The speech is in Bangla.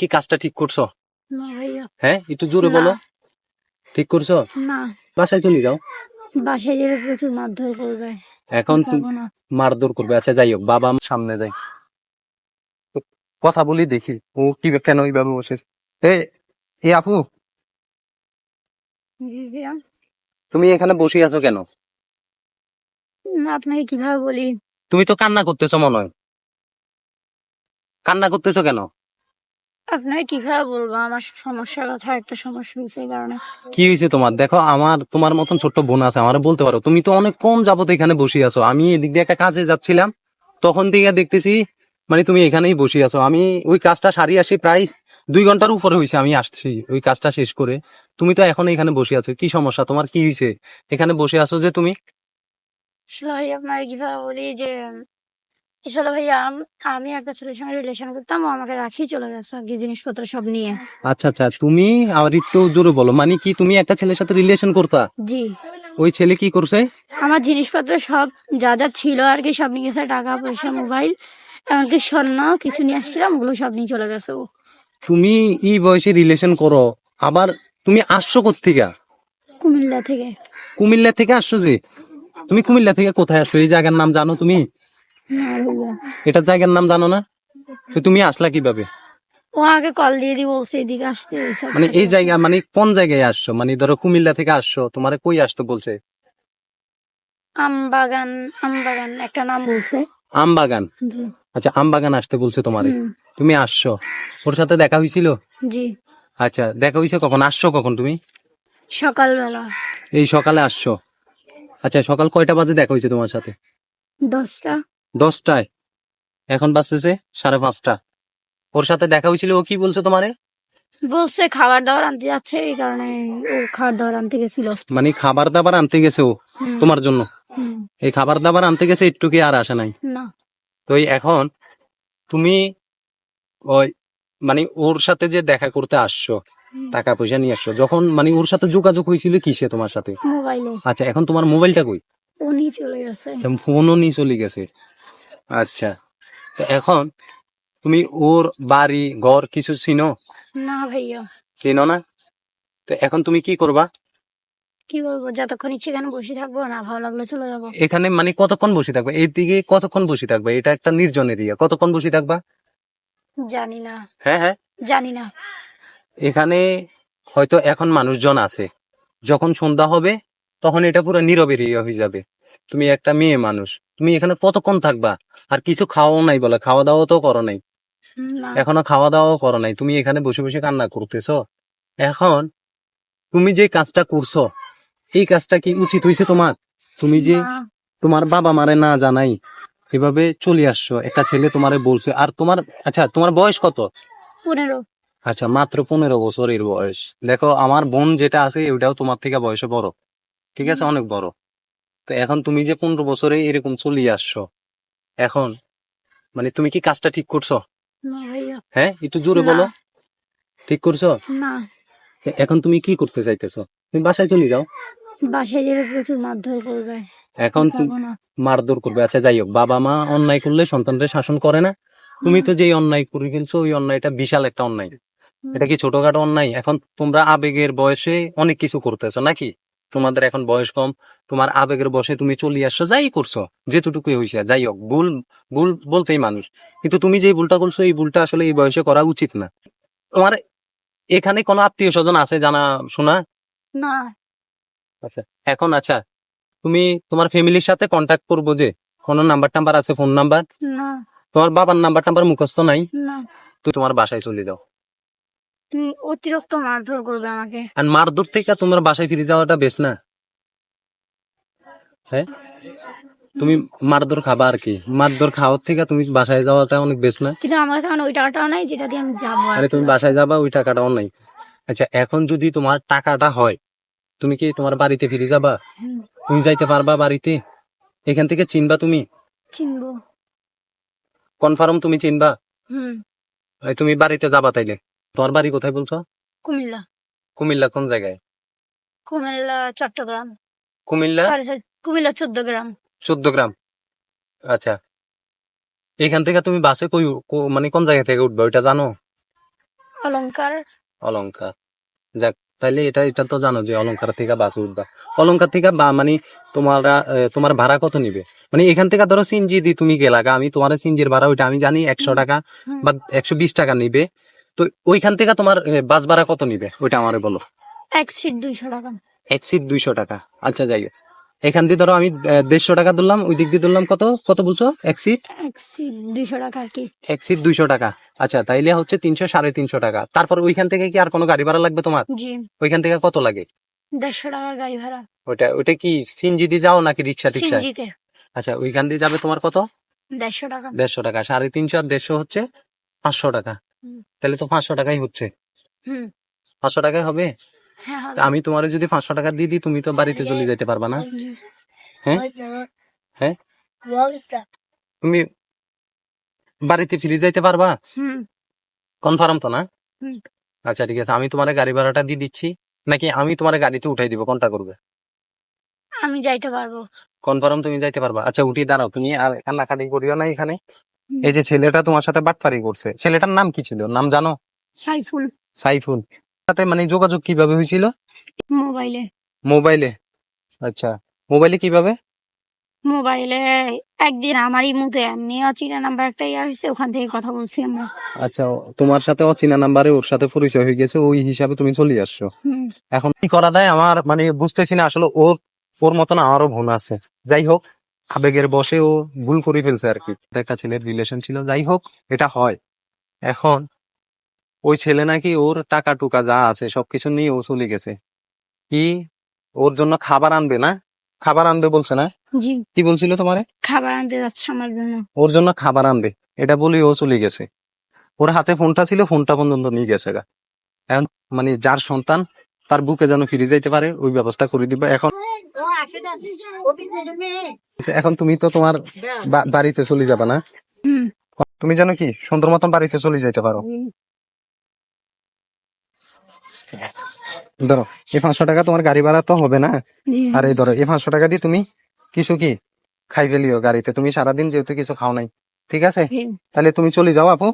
কি কাজটা ঠিক করছ? না ভাইয়া। হ্যাঁ একটু জোরে বলো। ঠিক করছ? না। বাসায় চলে যাও। বাসায় গেলে প্রচুর মারধর করবে। এখন মারধর করবে। আচ্ছা যাই হোক বাবা সামনে যাই। কথা বলি দেখি ও কি কেন বসেছে এ এ আপু। তুমি এখানে বসে আছো কেন? আপনাকে কীভাবে বলি? তুমি তো কান্না করতেছো মনে হয়। কান্না করতেছো কেন? কীভাবে বলব? আমার সমস্যার কথা একটা সমস্যা হয়েছে এই কারণে। কি হয়েছে তোমার? দেখো আমার তোমার মতন ছোট্ট বোন আছে আমার বলতে পারো। তুমি তো অনেক কম যাবত এখানে বসে আছো। আমি এদিক দিয়ে একটা কাজে যাচ্ছিলাম। তখন থেকে দেখতেছি মানে তুমি এখানেই বসে আছো। আমি ওই কাজটা সারি আসি প্রায় দুই ঘণ্টার উপরে হয়েছে আমি আসছি ওই কাজটা শেষ করে। তুমি তো এখন এখানে বসে আছো। কি সমস্যা? তোমার কি হয়েছে? এখানে বসে আছো যে তুমি? ভাই কীভাবে বলি যে আসলে ভাইয়া আমি একটা ছেলের সঙ্গে রিলেশন করতাম ও আমাকে রাখি চলে গেছে আর কি জিনিসপত্র সব নিয়ে। আচ্ছা আচ্ছা তুমি আর একটু জোরে বলো মানে কি তুমি একটা ছেলের সাথে রিলেশন করতা? জি। ওই ছেলে কি করছে? আমার জিনিসপত্র সব যা যা ছিল আর কি সব নিয়ে গেছে টাকা পয়সা মোবাইল এমনকি স্বর্ণ কিছু নিয়ে আসছিলাম ওগুলো সব নিয়ে চলে গেছে ও। তুমি এই বয়সে রিলেশন করো আবার তুমি আসছো কোথেকে কুমিল্লা থেকে। কুমিল্লা থেকে আসছো যে? তুমি কুমিল্লা থেকে কোথায় আসছো? এই জায়গার নাম জানো তুমি? এটা জায়গার নাম জানো না? তো তুমি আসলা কীভাবে? ও আগে কল দিয়ে দিয়ে বলছে এদিকে আসতে মানে এই জায়গা মানে কোন জায়গায় আসছো? মানে ধরো কুমিল্লা থেকে আসছো তোমার কই আসতো বলছে? আমবাগান আমবাগান একটা নাম বলছে। আমবাগান? আচ্ছা আমবাগান আসতে বলছে তোমারে। তুমি আসছো? ওর সাথে দেখা হয়েছিল জি। আচ্ছা দেখা হয়েছে কখন? আসছো কখন তুমি? সকালবেলা। এই সকালে আসছো? আচ্ছা সকাল কয়টা বাজে দেখা হয়েছে তোমার সাথে? দশটা। দশটায়। এখন বাঁচতেছে সাড়ে পাঁচটা। ওর সাথে দেখা হয়েছিল ও কি বলছে তোমারে? বলছে খাবার দাবার আনতে যাচ্ছে এই কারণে ও খাবার দাবার আনতে গেছিল। মানে খাবার দাবার আনতে গেছে ও তোমার জন্য? এই খাবার দাবার আনতে গেছে একটু কি আর আসে নাই। না। তো এখন তুমি ওই মানে ওর সাথে যে দেখা করতে আসছো টাকা পয়সা নিয়ে আসছো যখন মানে ওর সাথে যোগাযোগ হয়েছিল কিসে তোমার সাথে? আচ্ছা এখন তোমার মোবাইলটা কই? ও নিয়ে চলে গেছে। আচ্ছা, ফোনও নিয়ে চলে গেছে। আচ্ছা। তো এখন তুমি ওর বাড়ি ঘর কিছু চিনো? না ভাইয়া। চিনো না? তো এখন তুমি কি করবা? কি করব? যতক্ষণ ইচ্ছে এখানে বসে থাকব না ভালো লাগলে চলে যাব। এখানে মানে কতক্ষণ বসে থাকবে? এই দিকে কতক্ষণ বসে থাকবে? এটা একটা নির্জন এরিয়া কতক্ষণ বসে থাকবা? জানি না। হ্যাঁ হ্যাঁ। জানি না। এখানে হয়তো এখন মানুষজন আছে। যখন সন্ধ্যা হবে তখন এটা পুরো নীরব এরিয়া হয়ে যাবে। তুমি একটা মেয়ে মানুষ। তুমি এখানে কতক্ষণ থাকবা? আর কিছু খাওয়াও নাই বলে খাওয়া দাওয়া তো করো নাই। এখনও খাওয়া দাওয়াও করো নাই। তুমি এখানে বসে বসে কান্না করতেছো। এখন তুমি যে কাজটা করছ এই কাজটা কি উচিত হয়েছে তোমার? তুমি যে তোমার বাবা মারে না জানাই এভাবে চলে আসছো। একটা ছেলে তোমারে বলছে আর তোমার আচ্ছা তোমার বয়স কত? পনেরো। আচ্ছা মাত্র পনেরো বছরের বয়স। দেখো আমার বোন যেটা আছে ওটাও তোমার থেকে বয়সে বড়। ঠিক আছে অনেক বড়। তো এখন তুমি যে পনেরো বছরে এরকম চলিয়ে আসছো এখন মানে তুমি কি কাজটা ঠিক করছ? হ্যাঁ একটু জোরে বলো। ঠিক করছ? এখন তুমি কি করতে চাইতেছো? তুমি বাসায় চলে যাও। বাসায় গেলে প্রচুর মারধর করবে। এখন মারধর করবে। আচ্ছা যাই হোক বাবা মা অন্যায় করলে সন্তানদের শাসন করে না। তুমি তো যেই অন্যায় করে ফেলছো ওই অন্যায়টা বিশাল একটা অন্যায়। এটা কি ছোটখাটো অন্যায়? এখন তোমরা আবেগের বয়সে অনেক কিছু করতেছো নাকি? তোমাদের এখন বয়স কম তোমার আবেগের বয়সে তুমি চলে আসছো যাই করছ যেটুকুই হয়েছে যাই হোক ভুল ভুল বলতেই মানুষ। কিন্তু তুমি যে ভুলটা করছ এই ভুলটা আসলে এই বয়সে করা উচিত না। তোমার এখানে কোনো আত্মীয় স্বজন আছে জানা শোনা? না। আচ্ছা এখন আচ্ছা তুমি তোমার ফ্যামিলির সাথে কন্ট্যাক্ট করব যে কোনো নাম্বার টাম্বার আছে ফোন নাম্বার না। তোমার বাবার নাম্বার টাম্বার মুখস্থ নাই? না। তুই তোমার বাসায় চলে যাও। অতিরিক্ত মারধর করবে আমাকে। আর মারদুর থেকে তোমার বাসায় ফিরে যাওয়াটা বেশ না? হ্যাঁ? তুমি মারদুর খাবা আর কি। মারদুর খাওয়ার থেকে তুমি বাসায় যাওয়াটা অনেক বেশ না? কিন্তু আমার কাছে এখন ওই টাকাটাও নাই যেটা দিয়ে আমি যাব আরে তুমি বাসায় যাবা ওই টাকাটাও নাই। আচ্ছা এখন যদি তোমার টাকাটা হয় তুমি কি তোমার বাড়িতে ফিরে যাবা? তুমি যাইতে পারবা বাড়িতে? এখান থেকে চিনবা তুমি? চিনবো। কনফার্ম তুমি চিনবা? হুম। তুমি বাড়িতে যাবা তাইলে। তোমার বাড়ি কোথায় বলছো? কুমিল্লা। কুমিল্লা কোন জায়গায়? কুমিল্লা চট্টগ্রাম। কুমিল্লা? কুমিল্লা চোদ্দ গ্রাম। চোদ্দ গ্রাম। আচ্ছা। এখান থেকে তুমি বাসে কই মানে কোন জায়গা থেকে উঠবে ওইটা জানো? অলংকার। অলংকার। যাক তাইলে এটা এটা তো জানো যে অলংকার থেকে বাসে উঠবা। অলংকার থেকে বা মানে তোমারা তোমার ভাড়া কত নিবে? মানে এখান থেকে ধরো সিনজি দি তুমি গেলা গা, আমি তোমার সিনজির ভাড়া ওইটা আমি জানি একশো টাকা বা একশো বিশ টাকা নিবে। তো ওইখান থেকে তোমার বাস ভাড়া কত নিবে? ওইটা আমারে বলো। এক সিট দুইশো টাকা। এক সিট দুইশো টাকা। আচ্ছা যাই এখান দিয়ে ধরো আমি দেড়শো টাকা ধরলাম ওই দিক দিয়ে ধরলাম কত? কত বলছো? এক সিট এক সিট দুইশো টাকা কি। এক সিট দুইশো টাকা। আচ্ছা তাইলে হচ্ছে তিনশো সাড়ে তিনশো টাকা। তারপর ওইখান থেকে কি আর কোনো গাড়ি ভাড়া লাগবে তোমার? জি। ওইখান থেকে কত লাগে? দেড়শো টাকার গাড়ি ভাড়া। ওইটা ওইটা কি সিনজি দিয়ে যাও নাকি রিক্সা টিক্সা? আচ্ছা ওইখান দিয়ে যাবে তোমার কত? দেড়শো টাকা। দেড়শো টাকা। সাড়ে তিনশো আর দেড়শো হচ্ছে পাঁচশো টাকা। তাহলে তো পাঁচশো টাকাই হচ্ছে। পাঁচশো টাকায় হবে? হ্যাঁ আমি তোমার যদি পাঁচশো টাকা দিয়ে দিই তুমি তো বাড়িতে চলে যেতে পারবা না। হ্যাঁ? হ্যাঁ? তুমি বাড়িতে ফিরে যাইতে পারবা? কনফার্ম তো না? আচ্ছা ঠিক আছে। আমি তোমার গাড়ি ভাড়াটা দিয়ে দিচ্ছি। নাকি আমি তোমার গাড়িতে উঠাই দিব? কোনটা করবে? আমি যাইতে পারব। কনফার্ম তুমি যাইতে পারবা? আচ্ছা উঠি দাঁড়াও। তুমি আর কান্নাকাটি করিও না এখানে। এই যে ছেলেটা তোমার সাথে বাটপারি করছে ছেলেটার নাম কি ছিল? নাম জানো? সাইফুল। সাইফুল। সাথে মানে যোগাযোগ কীভাবে হয়েছিল? মোবাইলে। মোবাইলে? আচ্ছা। মোবাইলে কীভাবে? মোবাইলে একদিন আমারই মুতে এমনি অচিনা নাম্বার একটা ইয়ে হয়েছে ওখান থেকে কথা বলছি আমরা আচ্ছা তোমার সাথে অচেনা নাম্বারে ওর সাথে পরিচয় হয়ে গেছে ওই হিসাবে তুমি চলে আসছো। এখন কি করা যায়? আমার মানে বুঝতেছি না আসলে ওর ওর মতন আমারও ভুল আছে। যাই হোক আবেগের বসে ও ভুল করে ফেলছে আর কি। একটা ছেলের রিলেশন ছিল যাই হোক এটা হয়। এখন ওই ছেলে নাকি ওর টাকা টুকা যা আছে সবকিছু নিয়ে ও চলে গেছে। কি? ওর জন্য খাবার আনবে না? খাবার আনবে বলছে না? জি। কি বলছিল তোমারে? খাবার আনতে যাচ্ছে আমার জন্য। ওর জন্য খাবার আনবে। এটা বলি ও চলে গেছে। ওর হাতে ফোনটা ছিল ফোনটা পর্যন্ত নিয়ে গেছে গা। এখন মানে যার সন্তান তার বুকে যেন ফিরে যাইতে পারে ওই ব্যবস্থা করে দিবে। এখন এখন তুমি তো তোমার বাড়িতে চলে যাবে না? তুমি জানো কি সুন্দর মতন বাড়িতে চলে যাইতে পারো। ধরো এই পাঁচশো টাকা তোমার গাড়ি ভাড়া তো হবে না? আর এই ধরো এই পাঁচশো টাকা দিয়ে তুমি কিছু কি খাই ফেলিও গাড়িতে? তুমি সারাদিন যেহেতু কিছু খাও নাই ঠিক আছে? তাহলে তুমি চলে যাও আপু।